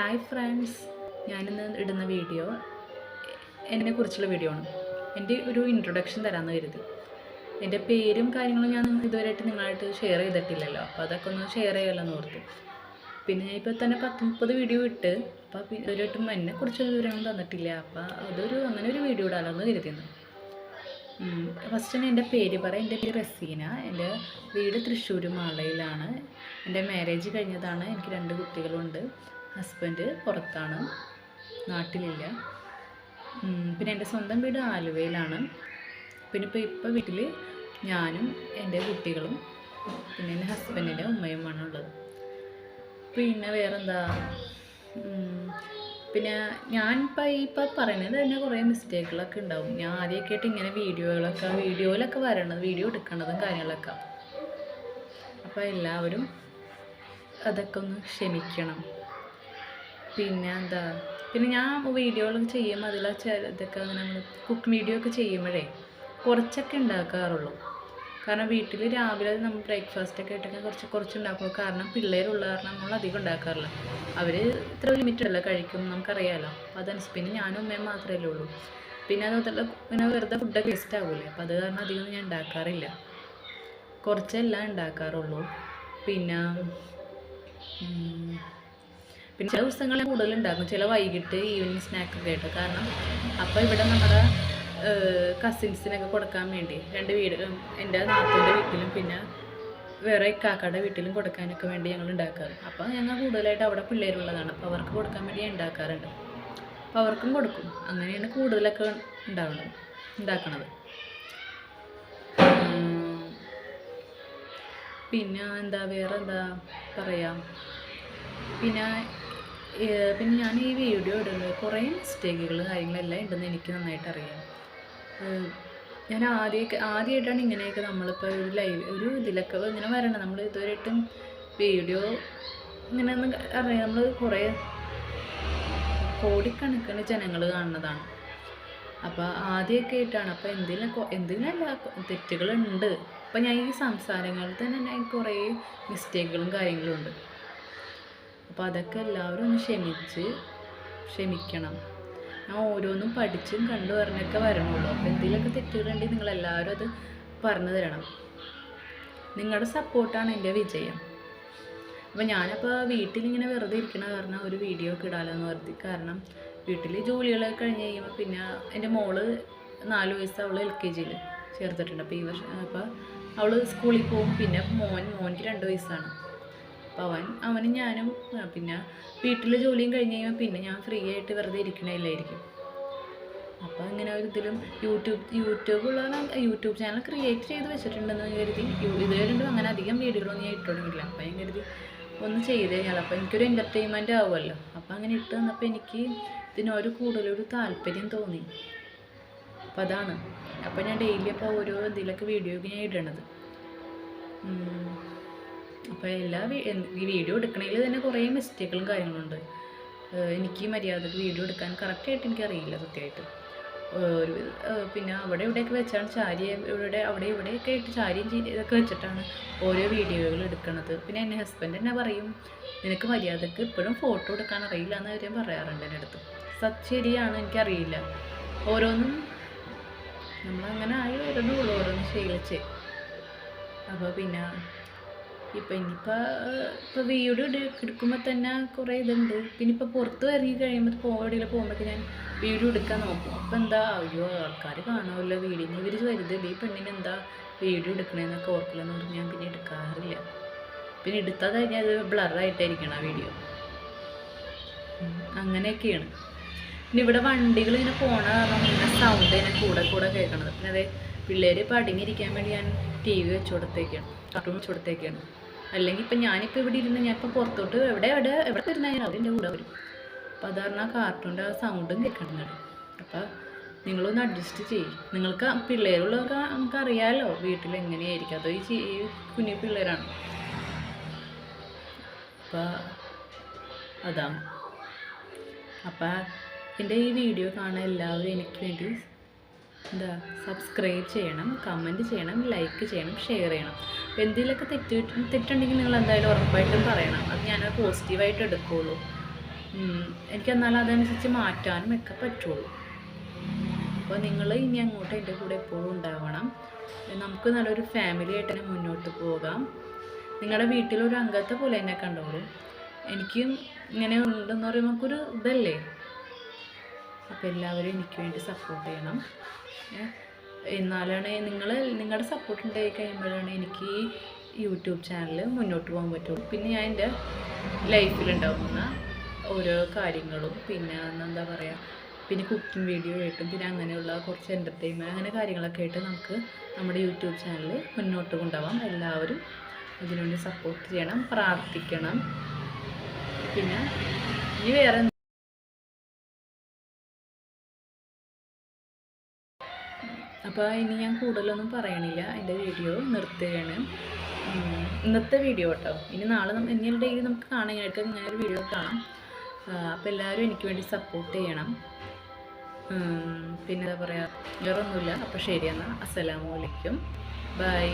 Hi friends ഞാനിന്ന് ഇടുന്ന video എന്നെ കുറിച്ചുള്ള വീഡിയോ ആണ്. എന്റെ ഒരു ഇൻട്രൊഡക്ഷൻ തരാമെന്ന് കരുതി. എന്റെ പേരും കാര്യങ്ങളും ഞാൻ ഇതുവരെയായിട്ട് നിങ്ങളായിട്ട് ഷെയർ ചെയ്തിട്ടില്ലല്ലോ. അപ്പോൾ അതൊക്കെ ഒന്ന് ഷെയർ ചെയ്യാമല്ലോ ഓർത്തു. പിന്നെ ഞാൻ ഇപ്പോൾ തന്നെ പത്ത് മുപ്പത് വീഡിയോ ഇട്ട് അപ്പോൾ ഇതുവരെയായിട്ടും എന്നെ കുറിച്ചുള്ള വിവരങ്ങൾ തന്നിട്ടില്ല. അപ്പോൾ അതൊരു അങ്ങനെ ഒരു വീഡിയോ ഇടാമല്ലോ എന്ന് കരുതിയിരുന്നു ഫസ്റ്റ് തന്നെ എന്റെ പേര് പറയാം എന്റെ പേര് റസീന. എന്റെ വീട് തൃശ്ശൂർ മാളയിലാണ്. എന്റെ മാരേജ് കഴിഞ്ഞതാണ്. എനിക്ക് രണ്ട് കുട്ടികളുണ്ട്. ഹസ്ബൻഡ് പുറത്താണ് നാട്ടിലില്ല. പിന്നെ എന്റെ സ്വന്തം വീട് ആലുവയിലാണ്. പിന്നെ ഇപ്പോൾ ഇപ്പോൾ വീട്ടിൽ ഞാനും എന്റെ കുട്ടികളും പിന്നെ എന്റെ ഹസ്ബൻഡിന്റെ ഉമ്മയുമാണ് ഉള്ളത്. പിന്നെ വേറെന്താ? പിന്നെ ഞാൻ ഇപ്പം ഇപ്പം പറയുന്നത് തന്നെ കുറേ മിസ്റ്റേക്കുകളൊക്കെ ഉണ്ടാവും. ഞാൻ ആദ്യമൊക്കെ ആയിട്ട് ഇങ്ങനെ വീഡിയോകളൊക്കെ വീഡിയോയിലൊക്കെ വരണത് വീഡിയോ എടുക്കണതും കാര്യങ്ങളൊക്കെ. അപ്പോൾ എല്ലാവരും അതൊക്കെ ഒന്ന് ക്ഷമിക്കണം. പിന്നെ എന്താ പിന്നെ ഞാൻ വീഡിയോകളൊക്കെ ചെയ്യുമ്പോൾ അതിൽ ഇതൊക്കെ അങ്ങനെ നമ്മൾ കുക്ക് വീഡിയോ ഒക്കെ ചെയ്യുമ്പോഴേ കുറച്ചൊക്കെ ഉണ്ടാക്കാറുള്ളൂ കാരണം വീട്ടിൽ രാവിലെ നമ്മൾ ബ്രേക്ക്ഫാസ്റ്റ് ഒക്കെ ആയിട്ടൊക്കെ കുറച്ച് കുറച്ച് ഉണ്ടാക്കുള്ളൂ കാരണം പിള്ളേരുള്ള കാരണം നമ്മൾ അധികം ഉണ്ടാക്കാറില്ല അവർ ഇത്ര ലിമിറ്റ് അല്ല കഴിക്കും നമുക്കറിയാമല്ലോ അപ്പോൾ അതനുസരിച്ച് പിന്നെ ഞാനും ഉമ്മയും മാത്രമല്ലേ ഉള്ളൂ. പിന്നെ അതുപോലെ പിന്നെ വെറുതെ ഫുഡൊക്കെ വേസ്റ്റ് ആകൂലേ അപ്പോൾ അത് കാരണം അധികം ഞാൻ ഉണ്ടാക്കാറില്ല കുറച്ചെല്ലാം ഉണ്ടാക്കാറുള്ളൂ പിന്നെ പിന്നെ ചില ദിവസങ്ങളിൽ കൂടുതലുണ്ടാകും. ചില വൈകിട്ട് ഈവനിങ് സ്നാക്കൊക്കെ ആയിട്ട്. കാരണം അപ്പോൾ ഇവിടെ നമ്മുടെ കസിൻസിനൊക്കെ കൊടുക്കാൻ വേണ്ടി രണ്ട് വീട് എന്റെ നാത്തൂന്റെ വീട്ടിലും പിന്നെ വേറെ കാക്കയുടെ വീട്ടിലും കൊടുക്കാനൊക്കെ വേണ്ടി ഞങ്ങൾ ഉണ്ടാക്കാറ്. അപ്പോൾ ഞങ്ങൾ കൂടുതലായിട്ട് അവിടെ പിള്ളേരുള്ളതാണ്. അപ്പോൾ അവർക്ക് കൊടുക്കാൻ വേണ്ടി ഉണ്ടാക്കാറുണ്ട്. അപ്പോൾ അവർക്കും കൊടുക്കും. അങ്ങനെയാണ് കൂടുതലൊക്കെ ഉണ്ടാവുന്നത് ഉണ്ടാക്കണത്. പിന്നെ എന്താ വേറെ എന്താ പറയാ? പിന്നെ പിന്നെ ഞാൻ ഈ വീഡിയോ ഇടുന്നത് കുറേ മിസ്റ്റേക്കുകൾ കാര്യങ്ങളെല്ലാം ഉണ്ടെന്ന് എനിക്ക് നന്നായിട്ട് അറിയാം. ഞാൻ ആദ്യമൊക്കെ ആദ്യമായിട്ടാണ് ഇങ്ങനെയൊക്കെ നമ്മളിപ്പോൾ ഒരു ലൈവ് ഒരു ഇതിലൊക്കെ ഇങ്ങനെ വരണം നമ്മൾ ഇതുവരെയായിട്ടും വീഡിയോ ഇങ്ങനെ അറിയാം നമ്മൾ കുറേ കോടിക്കണക്കിന് ജനങ്ങൾ കാണുന്നതാണ്. അപ്പോൾ ആദ്യമൊക്കെ ആയിട്ടാണ്. അപ്പോൾ എന്തെങ്കിലും എന്തിനല്ല തെറ്റുകളുണ്ട്. അപ്പോൾ ഞാൻ ഈ സംസാരങ്ങളിൽ തന്നെ ഞാൻ കുറേ മിസ്റ്റേക്കുകളും കാര്യങ്ങളും ഉണ്ട്. അപ്പോൾ അതൊക്കെ എല്ലാവരും ഒന്ന് ക്ഷമിച്ച് ക്ഷമിക്കണം. ഞാൻ ഓരോന്നും പഠിച്ചും കണ്ടു പറഞ്ഞൊക്കെ വരണുള്ളൂ. അപ്പോൾ എന്തെങ്കിലുമൊക്കെ തെറ്റുകളുണ്ടെങ്കിൽ നിങ്ങളെല്ലാവരും അത് പറഞ്ഞു തരണം. നിങ്ങളുടെ സപ്പോർട്ടാണ് എന്റെ വിജയം. അപ്പോൾ ഞാനപ്പോൾ വീട്ടിലിങ്ങനെ വെറുതെ ഇരിക്കണ കാരണം ഒരു വീഡിയോ ഒക്കെ ഇടാലെന്ന് പറഞ്ഞു കാരണം വീട്ടിൽ ജോലികളൊക്കെ കഴിഞ്ഞ് കഴിയുമ്പോൾ പിന്നെ എന്റെ മോൾ നാല് വയസ്സ് അവൾ എൽ കെ ജിയിൽ ചേർത്തിട്ടുണ്ട്. അപ്പോൾ ഈ വർഷം അപ്പോൾ അവൾ സ്കൂളിൽ പോകും. പിന്നെ മോൻ മോന്റെ രണ്ട് വയസ്സാണ്. അവൻ അവനും ഞാനും പിന്നെ വീട്ടിലെ ജോലിയും കഴിഞ്ഞ് കഴിയുമ്പോൾ പിന്നെ ഞാൻ ഫ്രീ ആയിട്ട് വെറുതെ ഇരിക്കണില്ലായിരിക്കും അപ്പോൾ ഇങ്ങനെ ഒരു ഇതിലും യൂട്യൂബ് യൂട്യൂബുള്ള യൂട്യൂബ് ചാനൽ ക്രിയേറ്റ് ചെയ്ത് വെച്ചിട്ടുണ്ടെന്ന് കരുതി. യു- ഇതുവരെയും അങ്ങനെ അധികം വീഡിയോകളൊന്നും ഞാൻ ഇട്ട് തുടങ്ങിയില്ല അപ്പോൾ ഞാൻ കരുതി ഒന്ന് ചെയ്ത് കഴിഞ്ഞാൽ അപ്പോൾ എനിക്കൊരു എന്റർടൈൻമെന്റ് ആവുമല്ലോ. അപ്പോൾ അങ്ങനെ ഇട്ട് തന്നപ്പോൾ എനിക്ക് ഇതിനൊരു കൂടുതലൊരു താല്പര്യം തോന്നി. അപ്പോൾ അതാണ്. അപ്പോൾ ഞാൻ ഡെയിലി അപ്പോൾ ഓരോ ഇതിലൊക്കെ വീഡിയോ ഞാൻ ഇടണത്. അപ്പോൾ എല്ലാ ഈ വീഡിയോ എടുക്കണതിൽ തന്നെ കുറേ മിസ്റ്റേക്കുകളും കാര്യങ്ങളുണ്ട്. എനിക്ക് മര്യാദയ്ക്ക് വീഡിയോ എടുക്കാൻ കറക്റ്റായിട്ട് എനിക്കറിയില്ല സത്യമായിട്ട് ഒരു പിന്നെ അവിടെ ഇവിടെയൊക്കെ വെച്ചാണ് ചാരി ഇവിടെ അവിടെ ഇവിടെയൊക്കെ ആയിട്ട് ചാരിയും ഇതൊക്കെ വെച്ചിട്ടാണ് ഓരോ വീഡിയോകൾ എടുക്കുന്നത് പിന്നെ എന്റെ ഹസ്ബൻഡ് എന്നെ പറയും നിനക്ക് മര്യാദയ്ക്ക് ഇപ്പോഴും ഫോട്ടോ എടുക്കാൻ അറിയില്ല എന്ന് അവരും പറയാറുണ്ട് എന്റെ അടുത്ത്. സത് ശരിയാണ് എനിക്കറിയില്ല. ഓരോന്നും നമ്മളങ്ങനെ ആയി വരുന്നുള്ളൂ ഓരോന്ന് ശീലിച്ച്. അപ്പോൾ പിന്നെ ഇപ്പം ഇനിയിപ്പോൾ ഇപ്പോൾ വീഡിയോ എടുക്കുമ്പോൾ തന്നെ കുറേ ഇതുണ്ട്. പിന്നെ ഇപ്പോൾ പുറത്ത് ഇറങ്ങി കഴിയുമ്പോൾ പോടിയിൽ പോകുമ്പോഴേക്ക് ഞാൻ വീഡിയോ എടുക്കാൻ നോക്കും. അപ്പോൾ എന്താ അയ്യോ ആൾക്കാർ കാണുമല്ലോ വീഡിയോ ഇവർ വരുത് ഈ പെണ്ണിന് എന്താ വീഡിയോ എടുക്കണേന്നൊക്കെ ഓർക്കില്ലെന്ന് പറഞ്ഞ് ഞാൻ പിന്നെ എടുക്കാറില്ല. പിന്നെ എടുത്താൽ കഴിഞ്ഞാൽ അത് ബ്ലറായിട്ടായിരിക്കണം ആ വീഡിയോ. അങ്ങനെയൊക്കെയാണ്. പിന്നെ ഇവിടെ വണ്ടികൾ ഇങ്ങനെ പോണ കാരണം ഇങ്ങനെ സൗണ്ട് ഇങ്ങനെ കൂടെ കൂടെ കേൾക്കണത്. പിന്നെ അതെ പിള്ളേർ ഇപ്പം അടങ്ങിയിരിക്കാൻ വേണ്ടി ഞാൻ ടി വി വെച്ച് കൊടുത്തേക്കാണ്. കാർട്ടൂൺ അല്ലെങ്കിൽ ഇപ്പം ഞാനിപ്പോൾ ഇവിടെ ഇരുന്ന് ഞാൻ ഇപ്പോൾ പുറത്തോട്ട് എവിടെ എവിടെ എവിടെ വരുന്ന ഞാൻ കൂടെ വരും. അപ്പം അത് പറഞ്ഞാൽ കാർട്ടൂണിന്റെ ആ സൗണ്ടും കേൾക്കുന്നുണ്ട് അപ്പം നിങ്ങളൊന്ന് അഡ്ജസ്റ്റ് ചെയ്യും. നിങ്ങൾക്ക് പിള്ളേരുള്ളവർക്ക് നമുക്ക് അറിയാമല്ലോ വീട്ടിൽ എങ്ങനെയായിരിക്കും. അതോ ഈ കുഞ്ഞു പിള്ളേരാണ്. അപ്പം അതാണ് അപ്പം എന്റെ ഈ വീഡിയോ കാണാൻ എല്ലാവരും എനിക്ക് വേണ്ടി എന്താ സബ്സ്ക്രൈബ് ചെയ്യണം കമന്റ് ചെയ്യണം ലൈക്ക് ചെയ്യണം ഷെയർ ചെയ്യണം. അപ്പോൾ എന്തെങ്കിലുമൊക്കെ തെറ്റ് തെറ്റുണ്ടെങ്കിൽ നിങ്ങൾ എന്തായാലും ഉറപ്പായിട്ടും പറയണം. അത് ഞാൻ പോസിറ്റീവായിട്ട് എടുക്കുകയുള്ളൂ എനിക്ക് എന്നാൽ അതനുസരിച്ച് മാറ്റാനും ഒക്കെ പറ്റുള്ളൂ. അപ്പോൾ നിങ്ങൾ ഇനി അങ്ങോട്ട് എന്റെ കൂടെ എപ്പോഴും ഉണ്ടാവണം. നമുക്ക് നല്ലൊരു ഫാമിലി ആയിട്ട് തന്നെ മുന്നോട്ട് പോകാം. നിങ്ങളുടെ വീട്ടിലൊരു അംഗത്തെ പോലെ എന്നെ കണ്ടോളൂ. എനിക്കും ഇങ്ങനെ ഉണ്ടെന്ന് പറയുമ്പോൾ നമുക്കൊരു ഇതല്ലേ? അപ്പോൾ എല്ലാവരും എനിക്ക് വേണ്ടി സപ്പോർട്ട് ചെയ്യണം. എന്നാലാണ് നിങ്ങൾ നിങ്ങളുടെ സപ്പോർട്ട് ഉണ്ടായി കഴിയുമ്പോഴാണ് എനിക്ക് ഈ യൂട്യൂബ് ചാനൽ മുന്നോട്ട് പോകാൻ പറ്റുള്ളൂ. പിന്നെ ഞാൻ എന്റെ ലൈഫിലുണ്ടാകുന്ന ഓരോ കാര്യങ്ങളും പിന്നെ എന്താ പറയുക പിന്നെ കുക്കിംഗ് വീഡിയോ ആയിട്ടും പിന്നെ അങ്ങനെയുള്ള കുറച്ച് എന്റർടൈൻമെന്റ് അങ്ങനെ കാര്യങ്ങളൊക്കെ ആയിട്ട് നമുക്ക് നമ്മുടെ യൂട്യൂബ് ചാനൽ മുന്നോട്ട് കൊണ്ടുപോകാം. എല്ലാവരും അതിനുവേണ്ടി സപ്പോർട്ട് ചെയ്യണം പ്രാർത്ഥിക്കണം. പിന്നെ ഇനി വേറെ അപ്പോൾ ഇനി ഞാൻ കൂടുതലൊന്നും പറയണില്ല. എന്റെ വീഡിയോ നിർത്തുകയാണ്. ഇന്നത്തെ വീഡിയോ കേട്ടോ ഇനി നാളെ ഇനിയൊരു ഇനി ഡെയിലി നമുക്ക് കാണാനായിട്ട് ഇങ്ങനെ ഒരു വീഡിയോ കാണാം അപ്പോൾ എല്ലാവരും എനിക്ക് വേണ്ടി സപ്പോർട്ട് ചെയ്യണം. പിന്നെ എന്താ പറയുക വേറൊന്നുമില്ല. അപ്പോൾ ശരി എന്നാൽ അസ്സലാമു അലൈക്കും. ബൈ